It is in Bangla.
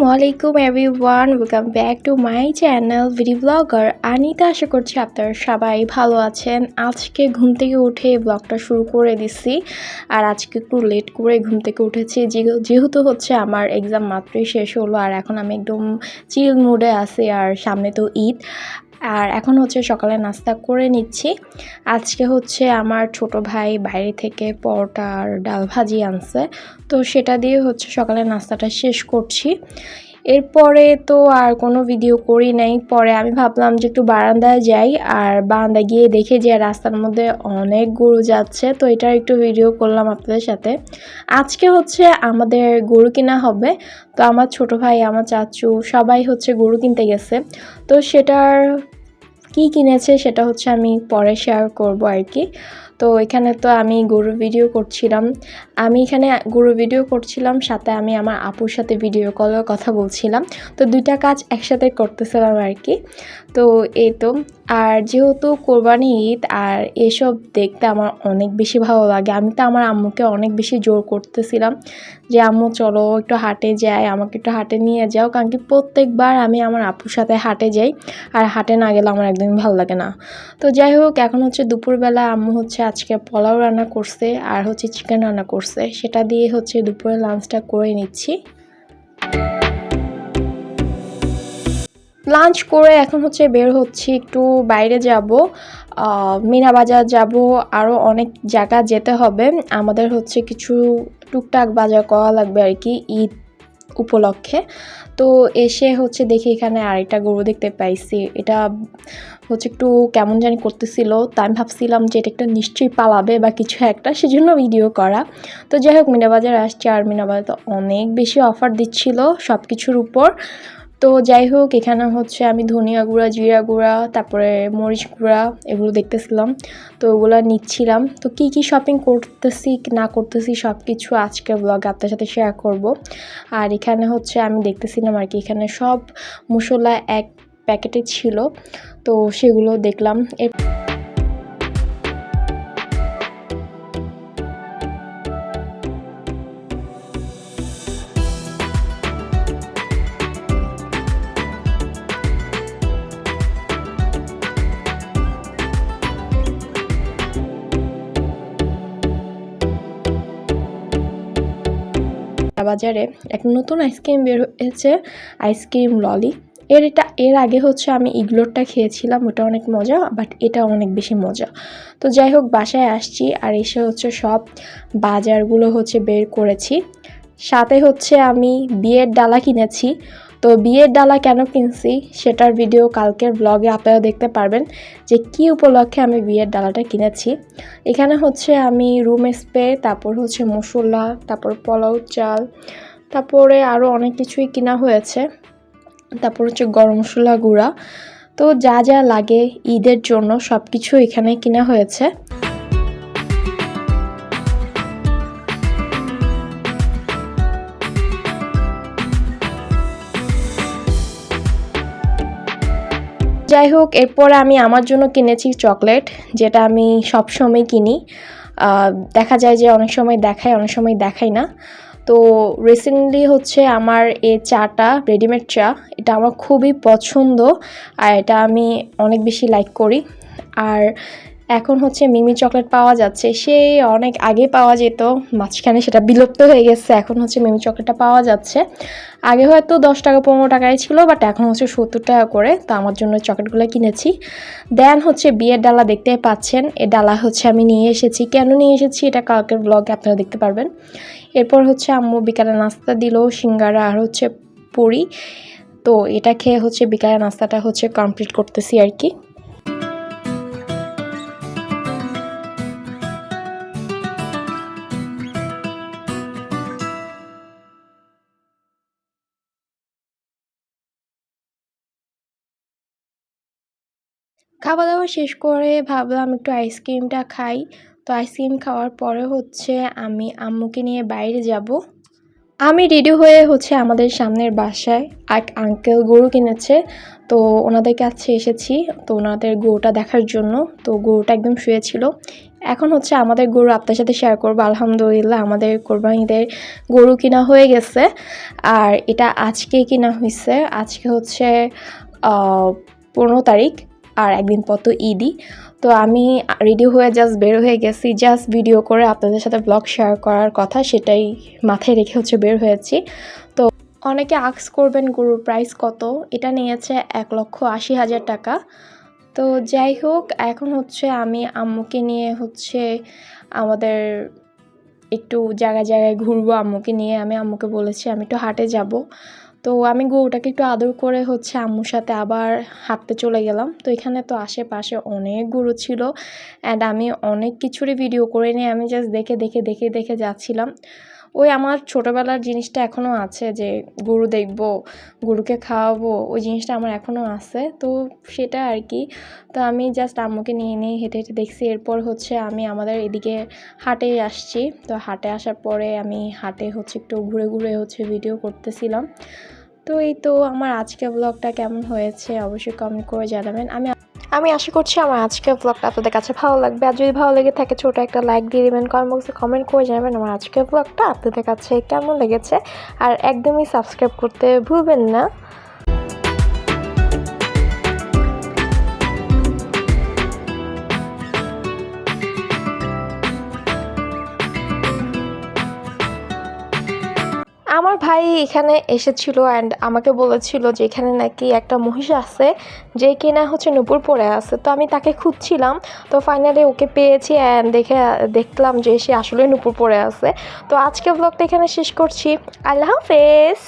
আসসালামু আলাইকুম everyone welcome back to my channel VD blogger Anita আশা করছি আপনারা সবাই ভালো আছেন। আজকে ঘুম থেকে উঠে ব্লগটা শুরু করে দিছি। আর আজকে একটু লেট করে ঘুম থেকে উঠেছি। যেহেতু হচ্ছে আমার এক্সাম মাত্রই শেষ হলো, আর এখন আমি একদম চিল মুডে আছি, আর সামনে তো ঈদ। আর এখন হচ্ছে সকালে নাস্তা করে নিচ্ছি। আজকে হচ্ছে আমার ছোট ভাই বাইরে থেকে পরোটা আর ডাল ভাজি আনছে। তো সেটা দিয়ে হচ্ছে সকালে নাস্তাটা শেষ করছি। এরপরে তো আর কোনো ভিডিও করি নাই। পরে আমি ভাবলাম যে একটু বারান্দায় যাই, আর বারান্দায় গিয়ে দেখে যে রাস্তার মধ্যে অনেক গরু যাচ্ছে। তো এটার একটু ভিডিও করলাম আপনাদের সাথে। আজকে হচ্ছে আমাদের গরু কিনা হবে। তো আমার ছোট ভাই, আমার চাচু সবাই হচ্ছে গরু কিনতে গেছে। তো সেটার কি কিনেছে সেটা হচ্ছে আমি পরে শেয়ার করব আর কি। তো এখানে তো আমি গরু ভিডিও করছিলাম। আমি এখানে গরু ভিডিও করছিলাম, সাথে আমি আমার আপুর সাথে ভিডিও কলেও কথা বলছিলাম। তো দুইটা কাজ একসাথে করতেছিলাম আর কি তো এই তো, আর যেহেতু কোরবানি ঈদ, আর এসব দেখতে আমার অনেক বেশি ভালো লাগে। আমি তো আমার আম্মুকে অনেক বেশি জোর করতেছিলাম যে, আম্মু, চলো একটু হাটে যাই, আমাকে একটু হাটে নিয়ে যাও। কারণ কি প্রত্যেকবার আমি আমার আপুর সাথে হাটে যাই, আর হাটে না গেলে আমার একদমই ভালো লাগে না। তো যাই হোক, এখন হচ্ছে দুপুরবেলা, আম্মু হচ্ছে আজকে পোলাও রান্না করছে আর হচ্ছে চিকেন রান্না করছে। সেটা দিয়ে হচ্ছে দুপুরে লাঞ্চটা করে নিচ্ছি। লাঞ্চ করে এখন হচ্ছে বের হচ্ছি, একটু বাইরে যাব। মিনা বাজার যাব আরও অনেক জায়গা যেতে হবে। আমাদের হচ্ছে কিছু টুকটাক বাজার করা লাগবে আর কি, ঈদ উপলক্ষে। তো এসে হচ্ছে দেখি এখানে আরেকটা গরু দেখতে পাইছি। এটা হচ্ছে একটু কেমন জানি করতেছিল। তা আমি ভাবছিলাম যে এটা একটা নিশ্চয়ই পালাবে বা কিছু একটা, সেজন্য ভিডিও করা। তো যাই হোক, মিনাবাজার আসছে আর মিনাবাজার তো অনেক বেশি অফার দিচ্ছিল সব কিছুর উপর। তো যাই হোক এখানে হচ্ছে আমি ধনিয়া গুঁড়া, জিরা গুঁড়া, তারপরে মরিচ গুঁড়া এগুলো দেখতেছিলাম। তো ওগুলো নিচ্ছিলাম। তো কি কি শপিং করতেছি না করতেছি সব কিছু আজকে ব্লগে আপনার সাথে শেয়ার করব। আর এখানে হচ্ছে আমি দেখতেছিলাম আর কি, এখানে সব মশলা এক প্যাকেটে ছিল। তো সেগুলো দেখলাম। এর বাজারে এক নতুন আইসক্রিম বের হয়েছে, আইসক্রিম ললি। এর এটা, এর আগে হচ্ছে আমি ইগলোরটা খেয়েছিলাম, ওটা অনেক মজা, বাট এটা অনেক বেশি মজা। তো যাই হোক, বাসায় আসছি আর এসে হচ্ছে সব বাজারগুলো হচ্ছে বের করেছি। সাথে হচ্ছে আমি বিয়ের ডালা কিনেছি তো বিয়ের ডালা কেন কিনছি সেটার ভিডিও কালকের ব্লগে আপনারা দেখতে পারবেন যে কি উপলক্ষে আমি বিয়ের ডালাটা কিনেছি। এখানে হচ্ছে আমি রুম স্প্রে তারপর হচ্ছে মশলা তারপর পোলাও চাল, তারপরে আরও অনেক কিছুই কিনা হয়েছে। তারপর হচ্ছে গরম মশলা গুঁড়া। তো যা যা লাগে ঈদের জন্য সব কিছু এখানে কিনা হয়েছে। যাই হোক, এরপরে আমি আমার জন্য কিনেছি চকলেট, যেটা আমি সবসময় কিনি। দেখা যায় যে অনেক সময় দেখায়, অনেক সময় দেখাই না। তো রিসেন্টলি হচ্ছে আমার এই চাটা রেডিমেড চা, এটা আমার খুবই পছন্দ, আর এটা আমি অনেক বেশি লাইক করি। আর এখন হচ্ছে মিমি চকলেট পাওয়া যাচ্ছে। সেই অনেক আগে পাওয়া যেত, মাঝখানে সেটা বিলুপ্ত হয়ে গেছে, এখন হচ্ছে মিমি চকলেটটা পাওয়া যাচ্ছে। আগে হয়তো দশ টাকা, পনেরো টাকায় ছিল বাট এখন হচ্ছে সত্তর টাকা করে, তো আমার জন্য চকলেটগুলো কিনেছি। দেন হচ্ছে বিয়ের ডালা দেখতে পাচ্ছেন, এ ডালা হচ্ছে আমি নিয়ে এসেছি। কেন নিয়ে এসেছি? এটা কালকের ব্লগে আপনারা দেখতে পারবেন। এরপর হচ্ছে আম্মু বিকালে নাস্তা দিল, সিঙ্গারা আর হচ্ছে পুরি। তো এটা খেয়ে হচ্ছে বিকালে নাস্তাটা হচ্ছে কমপ্লিট করতেছি আর কি। খাওয়া দাওয়া শেষ করে ভাবলাম একটু আইসক্রিমটা খাই। তো আইসক্রিম খাওয়ার পরে হচ্ছে আমি আম্মুকে নিয়ে বাইরে যাব। আমি রেডি হয়ে হচ্ছে আমাদের সামনের বাসায় এক আঙ্কেল গরু কিনেছে। তো ওনাদের কাছে এসেছি। তো ওনাদের গরুটা দেখার জন্য। তো গরুটা একদম শুয়েছিল। এখন হচ্ছে আমাদের গরু আপনার সাথে শেয়ার করব। আলহামদুলিল্লাহ আমাদের কোরবানিদের গরু কিনা হয়ে গেছে। আর এটা আজকে কিনা হয়েছে আজকে হচ্ছে পনেরো তারিখ। আর একদিন পর তো ঈদই। তো আমি রেডি হয়ে জাস্ট বের হয়ে গেছি জাস্ট ভিডিও করে আপনাদের সাথে ব্লগ শেয়ার করার কথা সেটাই মাথায় রেখে হচ্ছে বের হয়েছি। তো অনেকে আক্স করবেন, গরুর প্রাইস কত? এটা নিয়েছে এক লক্ষ আশি হাজার টাকা। তো যাই হোক, এখন হচ্ছে আমি আম্মুকে নিয়ে হচ্ছে আমাদের একটু জায়গায় জায়গায় ঘুরবো। আম্মুকে নিয়ে আমি আম্মুকে বলেছি আমি একটু হাটে যাব। তো আমি গরুটাকে একটু আদর করে হচ্ছে আম্মুর সাথে আবার হাঁটতে চলে গেলাম। তো এখানে তো আশেপাশে অনেক গরু ছিল অ্যান্ড আমি অনেক কিছুরই ভিডিও করে নিয়ে আমি জাস্ট দেখে দেখে দেখে দেখে যাচ্ছিলাম। ওই আমার ছোটোবেলার জিনিসটা এখনও আছে যে গরু দেখব, গরুকে খাওয়াবো, ওই জিনিসটা আমার এখনও আছে। তো সেটা আর কি। তো আমি জাস্ট আম্মুকে নিয়ে নিয়ে হেঁটে হেঁটে দেখছি। এরপর হচ্ছে আমি আমাদের এদিকে হাটে আসছি। তো হাটে আসার পরে আমি হাটে হচ্ছে একটু ঘুরে ঘুরে হচ্ছে ভিডিও করতেছিলাম। তো এই তো আমার আজকে ব্লগটা কেমন হয়েছে অবশ্যই কমেন্ট করে জানাবেন। আমি আমি আশা করছি আমার আজকের ব্লগটা আপনাদের কাছে ভালো লাগবে। আর যদি ভালো লেগে থাকে, ছোটো একটা লাইক দিয়ে দেবেন কমেন্ট বক্সে কমেন্ট করে জানাবেন আমার আজকের ব্লগটা আপনাদের কাছে কেমন লেগেছে। আর একদমই সাবস্ক্রাইব করতে ভুলবেন না। ভাই এখানে এসেছিল অ্যান্ড আমাকে বলেছিল যে এখানে নাকি একটা মহিষ আছে, যে কিনা হচ্ছে নূপুর পরে আছে। তো আমি তাকে খুঁজছিলাম, তো ফাইনালি ওকে পেয়েছি অ্যান্ড দেখে, দেখলাম যে সে আসলে নূপুর পরে আছে। তো আজকে ব্লগটা এখানে শেষ করছি। আল্লাহ হাফেজ!